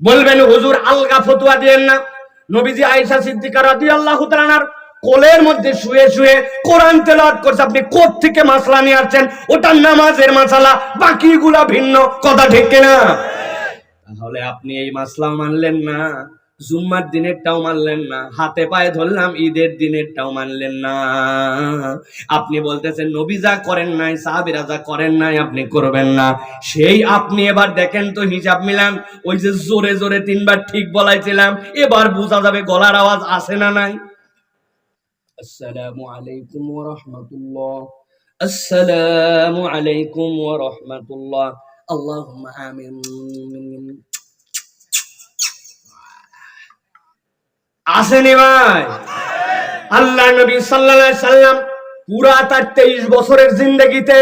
বলবেন, হুজুর, আলগা ফতুয়া দিয়েন না। নবীজি আয়েশা সিদ্দিকা রাদিয়াল্লাহু তাআলার কোলের মধ্যে শুয়ে শুয়ে কোরআন তেলাওয়াত করছে। আপনি কোর থেকে মাসলা নিয়ে আসছেন? ওটা নামাজের মাসালা, বাকিগুলা ভিন্ন। কথা ঠিক না তাহলে আপনি এই মাসলা মানলেন না। জুম্মার দিনেরটাও মানলেন না, হাতে পায়ে ধরলাম, ঈদের দিনেরটাও মানলেন না। আপনি বলতেছেন, নবী যা করেন নাই, সাহাবিরা যা করেন নাই, আপনি করবেন না। সেই আপনি এবার দেখেন তো হিসাব মিলান, ওই যে জোরে জোরে তিনবার ঠিক বলাইছিলাম, এবার বোঝা যাবে গলার আওয়াজ আসে না নাই। আসসালামু আলাইকুম ওয়া রাহমাতুল্লাহ। আসসালামু আলাইকুম ওয়া রাহমাতুল্লাহ। আল্লাহুম্মা আমিন। আসেনি ভাই। আল্লাহ নবী আলাইহি সাল্লাম পুরা তার তেইশ বছরের জিন্দগিতে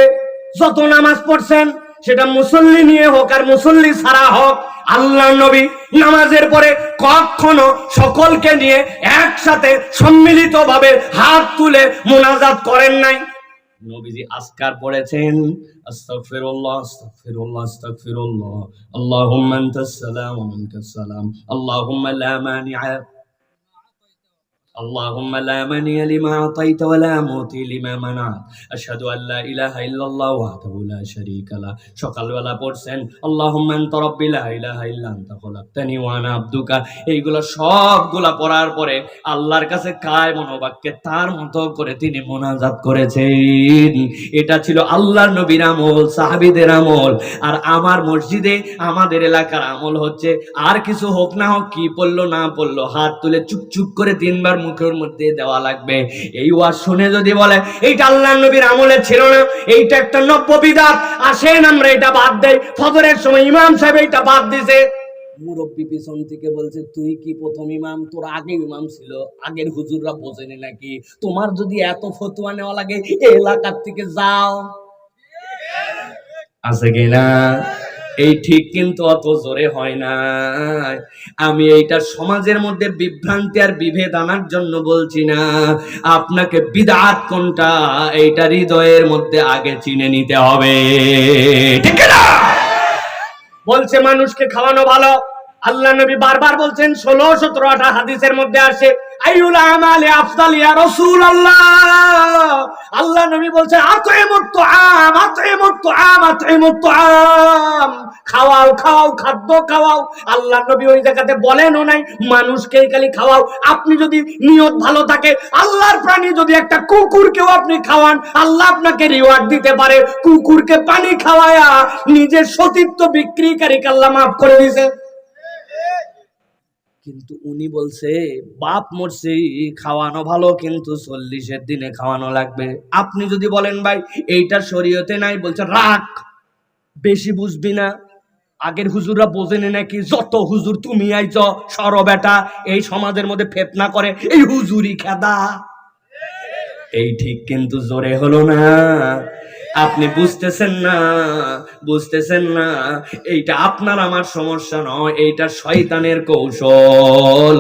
যত নামাজ পড়ছেন, সেটা মুসল্লি নিয়ে হোক আর মুসল্লি ছাড়া হোক, আল্লাহ নবী নামাজের পরে কখনো সকলকে নিয়ে একসাথে সম্মিলিত ভাবে হাত তুলে মোনাজাত করেন নাই। নবীজি আসকার পড়েছেন, আস্তাগফিরুল্লাহ আস্তাগফিরুল্লাহ আস্তাগফিরুল্লাহ। আল্লাহুম্মা আনতাস সালাম ওয়া মিনকাস সালাম। আল্লাহুম্মা লা মানি'a اللهم لا مانع لما أعطيت ولا موتي لما منعت. أشهد أن لا إله إلا الله وحده لا شريك له. সকাল ولا بورسن اللهم أنت ربي لا إله إلا أنت خلقتني وأنا عبدك. এইগুলো সবগুলা পড়ার পরে আল্লাহর কাছে কায় মনোবাক্যে তার মতো করে তিনি মোনাজাত করেছেন। এটা ছিল আল্লাহর নবীর আমল, সাহাবিদের আমল। আর আমার মসজিদে, আমাদের এলাকার আমল হচ্ছে, আর কিছু হোক না হোক, কি পড়ল না পড়ল, হাত তুলে চুপচুপ করে তিনবার মুখের মধ্যে দেওয়া লাগবে। এই ওয়াজ শুনে যদি বলে, এইটা আল্লাহ নবীর আমলে ছিল না, এইটা একটা নব্য বিদাত আসেন আমরা এটা বাদ দেই। ফজরের সময় ইমাম সাহেব এইটা বাদ দিছে। মুরব্বী পিছন থেকে বলছে, তুই কি প্রথম ইমাম? তোর আগে ইমাম ছিল, আগের হুজুররা বোঝেনি নাকি? তোমার যদি এত ফতুয়া নেওয়া লাগে এলাকার থেকে যাও। আছে কিনা এই ঠিক কিন্তু অত জোরে হয় না আমি এইটা সমাজের মধ্যে বিভ্রান্তি আর বিভেদ আনার জন্য বলছি না। আপনাকে বিদাত কোনটা, এইটা হৃদয়ের মধ্যে আগে চিনে নিতে হবে। ঠিক না বলছে, মানুষকে খাওয়ানো ভালো। আল্লাহ নবী বারবার বলছেন, ষোলো সতেরো আঠা হাদিসের মধ্যে আসে মানুষকে খালি খাওয়াও। আপনি যদি নিয়ত ভালো থাকে, আল্লাহর প্রাণী যদি একটা কুকুরকেও আপনি খাওয়ান, আল্লাহ আপনাকে রিওয়ার্ড দিতে পারে। কুকুরকে পানি খাওয়ায়া নিজের সতীত্ব বিক্রিকারীকে আল্লাহ মাফ করে দিয়েছে। কিন্তু উনি বলছে, বাপ মরছে, খাওয়ানো ভালো কিন্তু চল্লিশের দিনে খাওয়ানো লাগবে। আপনি যদি বলেন, ভাই, এইটা শরীয়তে নাই, বলছে, রাখ, বেশি বুঝবি না। আগের হুজুররা বোঝেনি নাকি, যত হুজুর তুমি আইছ, সর বেটা, এই সমাজের মধ্যে ফেতনা করে, এই হুজুরি খেদা। এই ঠিক কিন্তু জোরে হলো না। আপনি বুঝতেছেন না বুঝতেছেন না, এইটা আপনার আমার সমস্যা নয়, এইটা শয়তানের কৌশল।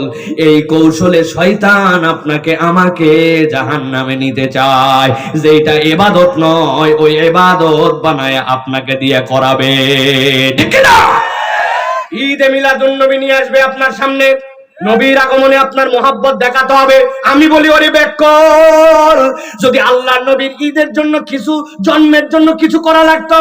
এই কৌশলে শয়তান আপনাকে, আমাকে জাহান নামে নিতে চায়। যেটা এবাদত নয়, ওই এবাদত বানায় আপনাকে দিয়ে করাবে। ঈদে মিলাদুন নবী নিয়ে আসবে আপনার সামনে। নবীর আগমনে আপনার মোহাব্বত দেখাতে হবে। আমি বলি, ওরে বেকল যদি আল্লাহ নবীর ঈদের জন্য কিছু, জন্মের জন্য কিছু করা লাগতো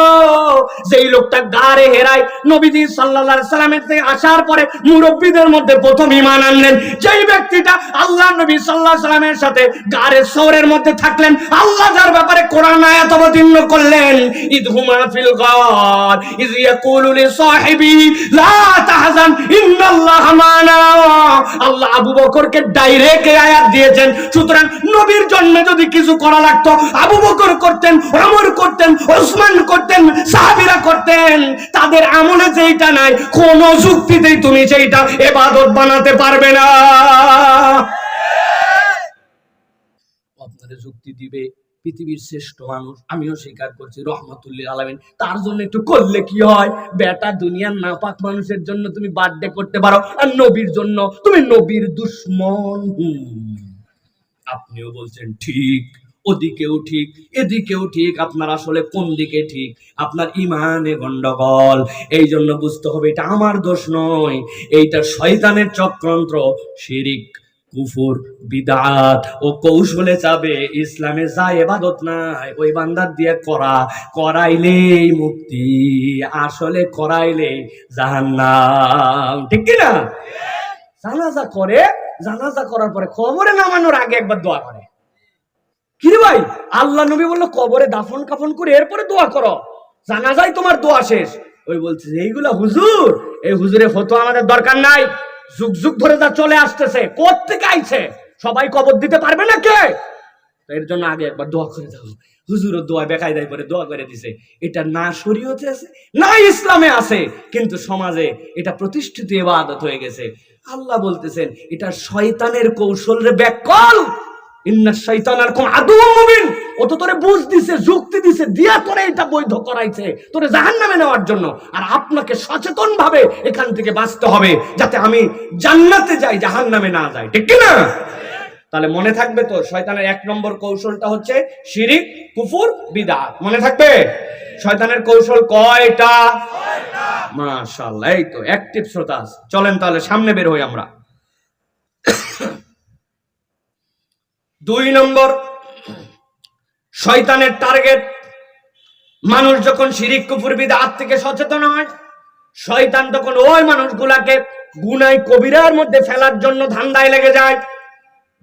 যেই লোকটা গাড়ে হেরায় নবীজি আলাইহি সাল্লামের থেকে আসার পরে মুরব্বীদের মধ্যে প্রথম ঈমান আনলেন। যেই ব্যক্তিটা আল্লাহ নবী আলাইহি সাল্লামের সাথে গাড়ে শহরের মধ্যে থাকলেন, আল্লাহ যার ব্যাপারে কোরআন আয়াত অবতীর্ণ করলেন ইদহুমা ফিল গার ইজ ইয়াকুলু লিসাহিবি লা তাহজান, ইন্নাল্লাহা মানা। আল্লাহ আবু বকরকে ডাইরেক্ট আয়াত দিয়েছেন। সুতরাং নবীর জন্মে যদি কিছু করা লাগতো, আবু বকর করতেন, ওমর করতেন, ওসমান করতেন, সাহাবীরা করতেন, তাদের আমলে যেইটা নাই, কোন যুক্তিতেই তুমি সেইটা এবাদত বানাতে পারবে না। আপনাদের যুক্তি দিবে। পৃথিবীর শ্রেষ্ঠ মানুষ। আমিও স্বীকার করছি রহমতুল্লিল আলমিন। তার জন্য একটু করলে কি হয়? বেটা, দুনিয়ার নাপাক মানুষের জন্য তুমি বার্থডে করতে পারো আর নবীর জন্য তুমি নবীর দুশ্মন আপনিও বলছেন, ঠিক, ওদিকেও ঠিক, এদিকেও ঠিক, আপনার আসলে কোন দিকে ঠিক? আপনার ইমানে গন্ডগোল। এই জন্য বুঝতে হবে এটা আমার দোষ নয়। এইটা শয়তানের চক্রান্ত, শিরিক। কুফুর, বিদাত ও কৌশলে যাবে, ইসলামে যা এবাদত নাই। ওই বান্দার দিয়ে করা, করাইলেই মুক্তি, আসলে করাইলে জাহান্নাম। ঠিক কি না জানাজা করে, জানাজা করার পরে কবরে নামানোর আগে একবার দোয়া করে। কিরে ভাই? আল্লাহ নবী বলল, কবরে দাফন কাফন করে এরপরে দোয়া করো। জানাজাই তোমার দোয়া শেষ। ওই বলছে, এইগুলা হুজুর, এই হুজুরে ফটো আমাদের দরকার নাই। যুগ যুগ ধরে যা চলে আসতেছে, কোত্থেকে আইছে? সবাই কবর দিতে পারবে না কে? এর জন্য আগে একবার দোয়া করে দাও। হুজুরও দোয়া বেকায়দায় করে দোয়া করে দিছে। এটা না শরীয়তে আছে, না ইসলামে আছে, কিন্তু সমাজে এটা প্রতিষ্ঠিত ইবাদত হয়ে গেছে। আল্লাহ বলতেছেন, এটা শয়তানের কৌশল রে ব্যাকল ইন্না শয়তানার কোন আদু মুবিন। ও তো তোরে বুঝ দিছে, যুক্তি দিছে, দিয়া তোরে এটা বৈধ করাইছে। তোরে জাহান্নামে নেওয়ার জন্য। আর আপনাকে সচেতন ভাবে এখান থেকে বাঁচতে হবে, যাতে আমি জান্নাতে যাই, জাহান্নামে না যাই। ঠিক না তাহলে মনে থাকবে তো, শয়তানের এক নম্বর কৌশলটা হচ্ছে শিরিক, কুফুর, বিদাত। মনে থাকবে? শয়তানের কৌশল কয়টা? মাশাআল্লাহ, এই তো অ্যাক্টিভ শ্রোতা চলেন তাহলে সামনে বের হই আমরা। দুই নম্বর শয়তানের টার্গেট মানুষ যখন শিরিক, কুফুর, বিদাত থেকে সচেতন হয়, শয়তান তখন ওই মানুষগুলাকে গুনাই কবিরার মধ্যে ফেলার জন্য ধান্দায় লেগে যায়।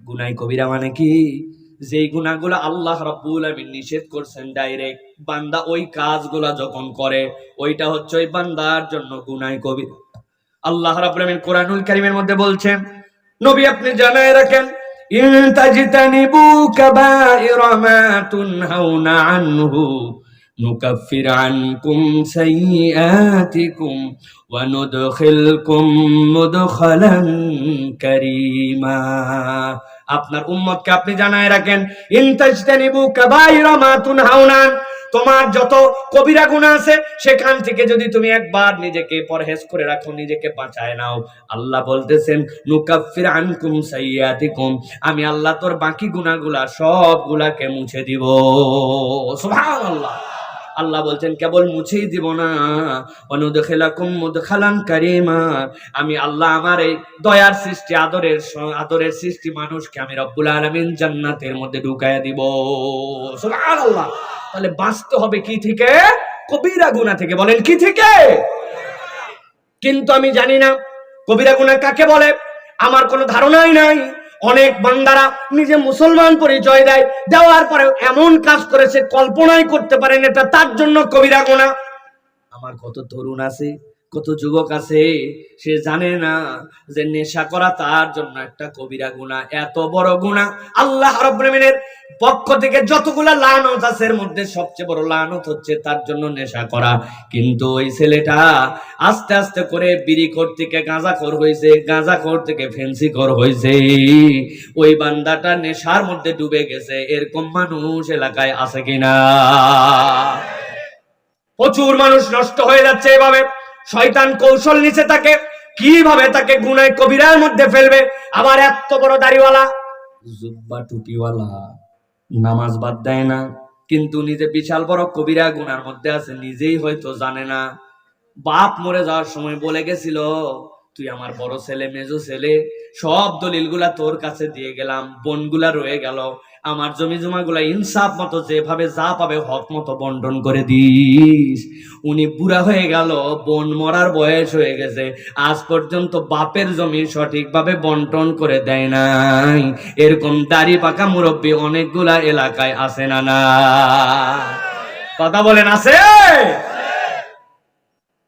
গুনাই কবিরা মানে কি? যেই গুনাহগুলো আল্লাহ রাব্বুল আলামিন নিষেধ করছেন ডাইরেক্ট বান্দা ওই কাজগুলা যখন করে, ওইটা হচ্ছে ওই বান্দার জন্য গুনাই কবিরা। আল্লাহ রাব্বুল আলামিন কোরআনুল কারীমের মধ্যে বলছেন, নবী আপনি জানায় রাখেন ইন তাজতানিবু কাবাইরা মা তুনহাউনা আনহু نكفر عنكم سيئاتكم وندخلكم مدخلا كريما আপনার উম্মতকে আপনি জানায় রাখেন ইনতাজতানিবু কাবাইরা মা তুনহাউনা তোমার যত কবিরা গুনাহ আছে, সেখান থেকে যদি তুমি একবার নিজেকে পরহেজ করে রাখো, নিজেকে বাঁচায় নাও। আল্লাহ বলতেছেন, নুকাফির আনকুম সাইয়াতিকুম। আমি আল্লাহ তোর বাকি গুনাহগুলা সবগুলাকে মুছে দিব। সুবহানাল্লাহ। আল্লাহ বলছেন, কেবল মুছেই দিব না। অনুদখিলাকুম মুদখালান কারিমা। আমি আল্লাহ আমার এই দয়ার সৃষ্টি, আদরের আদরের সৃষ্টি মানুষকে আমি রব্বুল আলামিন জান্নাতের মধ্যে ঢুকায়া দিব। সুবহানাল্লাহ। তাহলে বাঁচতে হবে কি থেকে? কবিরা গুণা থেকে। বলেন, কি থেকে? কিন্তু আমি জানি না, কবিরা গুণা কাকে বলে? আমার কোনো ধারণাই নাই। অনেক বান্দারা নিজে মুসলমান পরিচয় দেয়, দেওয়ার পরে এমন কাজ করেছে কল্পনাই করতে পারেন এটা তার জন্য কবিরা গোনা আমার কত তরুণ আছে কত যুবক আছে, সে জানে না যে নেশা করা তার জন্য একটা কবিরা গুণা, এত বড় গুণা। আল্লাহ রব্রেমিনের পক্ষ থেকে যতগুলা লানত আছে, এর মধ্যে সবচেয়ে বড় লানত হচ্ছে তার জন্য নেশা করা। কিন্তু ওই ছেলেটা আস্তে আস্তে করে বিড়ি খোর থেকে গাঁজা খোর হয়েছে গাঁজা খোর থেকে ফেন্সি খোর হয়েছে। ওই বান্দাটা নেশার মধ্যে ডুবে গেছে, এরকম মানুষ এলাকায় আছে কিনা? প্রচুর মানুষ নষ্ট হয়ে যাচ্ছে এভাবে। শয়তান কৌশল নিচে তাকে, কীভাবে তাকে গুনায় কবিরার মধ্যে ফেলবে? আবার এত বড় দাড়িওয়ালা। জুব্বা টুপিওয়ালা, নামাজ বাদ দেয় না। কিন্তু নিজে বিশাল বড় কবিরা গুনার মধ্যে আছে, নিজেই হয়তো জানে না। বাপ মরে যাওয়ার সময় বলে গেছিল, তুই আমার বড় ছেলে, মেজো ছেলে, সব দলিলগুলা তোর কাছে দিয়ে গেলাম, বনগুলা রয়ে গেল আমার জমি জমা গুলা ইনসাফ মতো যেভাবে যা পাবে হক মতো বন্টন করে দিস। উনি বুড়া হয়ে গেল, বন মরার বয়স হয়ে গেছে, আজ পর্যন্ত বাপের জমি সঠিকভাবে বন্টন করে দেয় নাই। এরকম দাড়ি পাকা মুরব্বী অনেকগুলা এলাকায় আছে না না? কথা বলেন, আছে?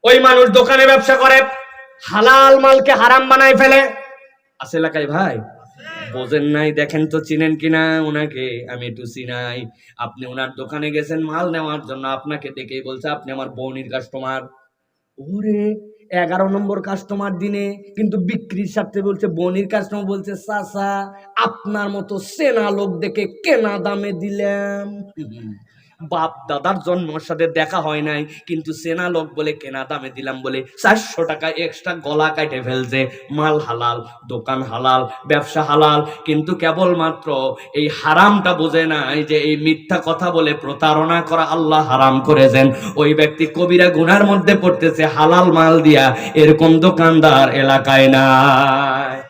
ওই মানুষ দোকানে ব্যবসা করে, হালাল মালকে হারাম বানায় ফেলে। আছে এলাকায় ভাই? বোঝেন নাই, দেখেন তো চিনেন কিনা ওনাকে। আমি একটু চিনাই। আপনি ওনার দোকানে গেছেন, মাল নেওয়ার জন্য আপনাকে দেখেই বলছে, আপনি আমার বৌনির কাস্টমার ওরে, এগারো নম্বর কাস্টমার দিনে কিন্তু বিক্রির সাথে বলছে, বনির কাস্টমার বলছে, চাচা, আপনার মতো সেনা লোক দেখে কেনা দামে দিলাম। বাপ দাদার জন্মর সাথে দেখা হয় নাই, কিন্তু সেনা লোক বলে কেনা দামে দিলাম বলে চারশো টাকা এক্সট্রা গলা কাটে ফেলছে। মাল হালাল, দোকান হালাল, ব্যবসা হালাল, কিন্তু কেবলমাত্র এই হারামটা বোঝে নাই যে এই মিথ্যা কথা বলে প্রতারণা করা আল্লাহ হারাম করেছেন। ওই ব্যক্তি কবিরা গুনার মধ্যে পড়তেছে, হালাল মাল দিয়া, এরকম দোকানদার এলাকায় নাই।